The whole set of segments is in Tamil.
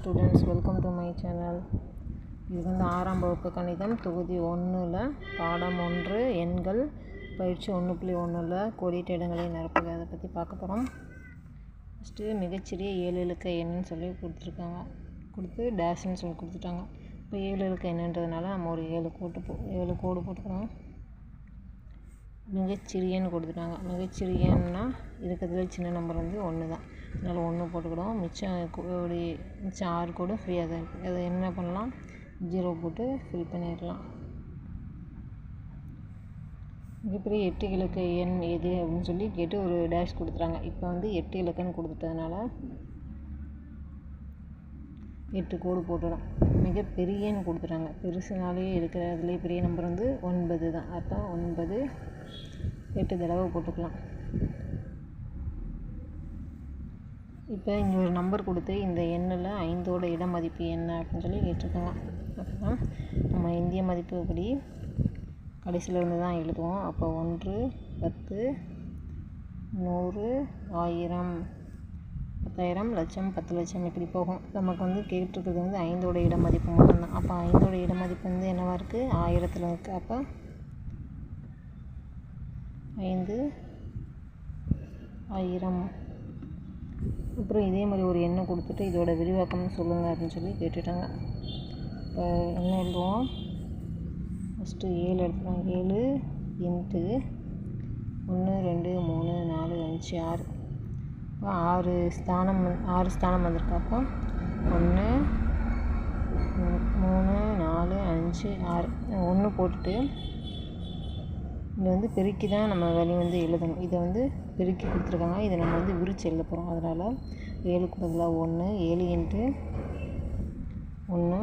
Students welcome to my channel. இது வந்து ஆறாம் வகுப்பு கணிதம் தொகுதி ஒன்றில் பாடம் ஒன்று எண்கள் பயிற்சி ஒன்று புள்ளி ஒன்றில் கோடிட்ட இடங்களை நிரப்புக. அதை பற்றி பார்க்க போகிறோம் ஃபஸ்ட்டு மிகச்சிறிய ஏழு இலக்க எண்ணுன்னு சொல்லி கொடுத்துருக்காங்க. கொடுத்து டேஷ்னு சொல்லி கொடுத்துட்டாங்க. இப்போ ஏழு இலக்க எண்ணுன்றதுனால நம்ம ஒரு ஏழு கோட்டு போ ஏழு கோடு போட்டுக்கிறோம். மிகச்சிறியன்னு கொடுத்துட்டாங்க. மிகச்சிறியன்னா இருக்கிறதுல சின்ன நம்பர் வந்து ஒன்று தான். அதனால் ஒன்று போட்டுக்கிடுவோம். மிச்சம் கோடி மிச்சம் ஆறு கோடு ஃப்ரீயாக தான் இருக்குது அதை என்ன பண்ணலாம்? ஜீரோ போட்டு ஃபில் பண்ணிடலாம். மிகப்பெரிய எட்டு இலக்க எண் எது அப்படின்னு சொல்லி கேட்டு ஒரு டேஷ் கொடுத்துறாங்க இப்போ வந்து எட்டு இலக்கன்னு கொடுத்துட்டதுனால எட்டு கோடு போட்டுடும். மிகப்பெரியன்னு கொடுத்துட்டாங்க. பெருசுனாலே இருக்கிறதுலே பெரிய நம்பர் வந்து ஒன்பது தான். அப்போ ஒன்பது எட்டு தடவை போட்டுக்கலாம். இப்போ இங்கே ஒரு நம்பர் கொடுத்து இந்த எண்ணில் ஐந்தோட இட மதிப்பு என்ன அப்படின்னு சொல்லி கேட்டிருக்காங்க. அப்போ நம்ம இந்திய மதிப்புப்படி கடைசியில் இருந்து தான் எழுதுவோம். அப்போ ஒன்று பத்து நூறு ஆயிரம். பத்தாயிரம் லட்சம் பத்து லட்சம் இப்படி போகும். நமக்கு வந்து கேட்டிருக்கிறது வந்து ஐந்தோட இட மதிப்பு மட்டும்தான். அப்போ ஐந்தோட இட மதிப்பு வந்து என்னவாக இருக்குது ஆயிரத்தில் இருக்குது அப்போ ஐந்து ஆயிரம். அப்புறம் இதே மாதிரி ஒரு எண்ணை கொடுத்துட்டு இதோட விரிவாக்கம் சொல்லுங்கள் அப்படின்னு சொல்லி கேட்டுட்டாங்க. இப்போ என்ன எழுதுவோம்? ஃபஸ்ட்டு ஏழு எடுத்துக்கலாம். ஏழு இன்ட்டு ஒன்று ரெண்டு மூணு நாலு அஞ்சு ஆறு. ஆறு ஸ்தானம் ஆறு ஸ்தானம் வந்திருக்கு. அப்போ ஒன்று மூணு நாலு அஞ்சு ஆறு ஒன்று போட்டுட்டு இங்கே வந்து பெருக்கி தான் நம்ம வழி வந்து எழுதணும். இதை வந்து பெருக்கி கொடுத்துருக்காங்க. இதை நம்ம வந்து விரித்து எழுத போகிறோம் அதனால் ஏழுக்கு பதிலாக ஒன்று ஏழு இன்ட்டு ஒன்று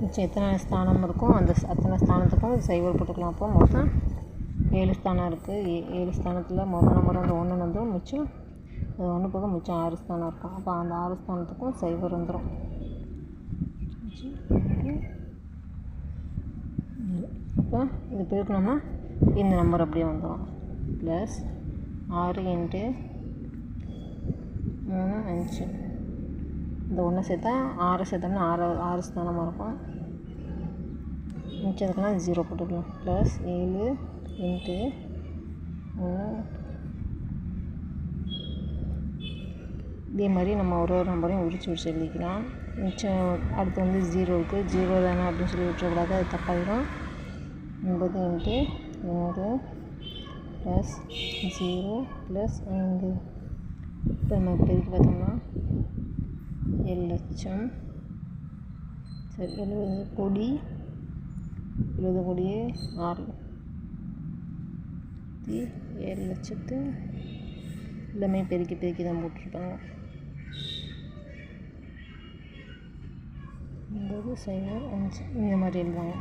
மிச்சம் எத்தனை ஸ்தானம் இருக்கும் அந்த அத்தனை ஸ்தானத்துக்கும் சைவர் போட்டுக்கலாம் அப்போ மொத்தம் ஏழு ஸ்தானம் இருக்குது ஏ ஏழு ஸ்தானத்தில் மொதல் நம்பர் வந்து ஒன்று வந்துடும் மிச்சம் அது ஒன்று போக மிச்சம் ஆறு ஸ்தானம் இருக்கும். அப்போ அந்த ஆறு ஸ்தானத்துக்கும் சைவர் வந்துடும் இப்போ இது பெருக்கணும்னா இந்த நம்பர் அப்படியே வந்துடும் ப்ளஸ் ஆறு இன்ட்டு மூணு அஞ்சு. இந்த ஒன்று சேர்த்தா ஆறு சேர்த்தோம்னா ஆறு ஆறு ஸ்தானமாக இருக்கும். மிச்சத்துக்குலாம் ஜீரோ போட்டுக்கலாம். ப்ளஸ் ஏழு இன்ட்டு. ஒன்று இதே மாதிரி நம்ம ஒரு ஒரு நம்பரையும் உரிச்சு உரிச்சு எழுதிக்கலாம். மிச்சம் அடுத்து வந்து ஜீரோ இருக்குது ஜீரோ தானே அப்படின்னு சொல்லி விட்டுறக்கூடாது அது தப்பாயிடும் ஒன்பது இன்ட்டு நூறு ப்ளஸ் ஜீரோ ப்ளஸ் ஐந்து. இப்போ நம்ம பெருக்கு பார்த்தோம்னா ஏழு லட்சம். சரி எழுபது கோடி எழுபது கோடியே ஆறு. ஏழு லட்சத்து எல்லாமே பெருக்கி பெருக்கி தான் போட்டிருப்பாங்க. ஒம்பது சைபர் அஞ்சு இந்த மாதிரி எழுதுவாங்க.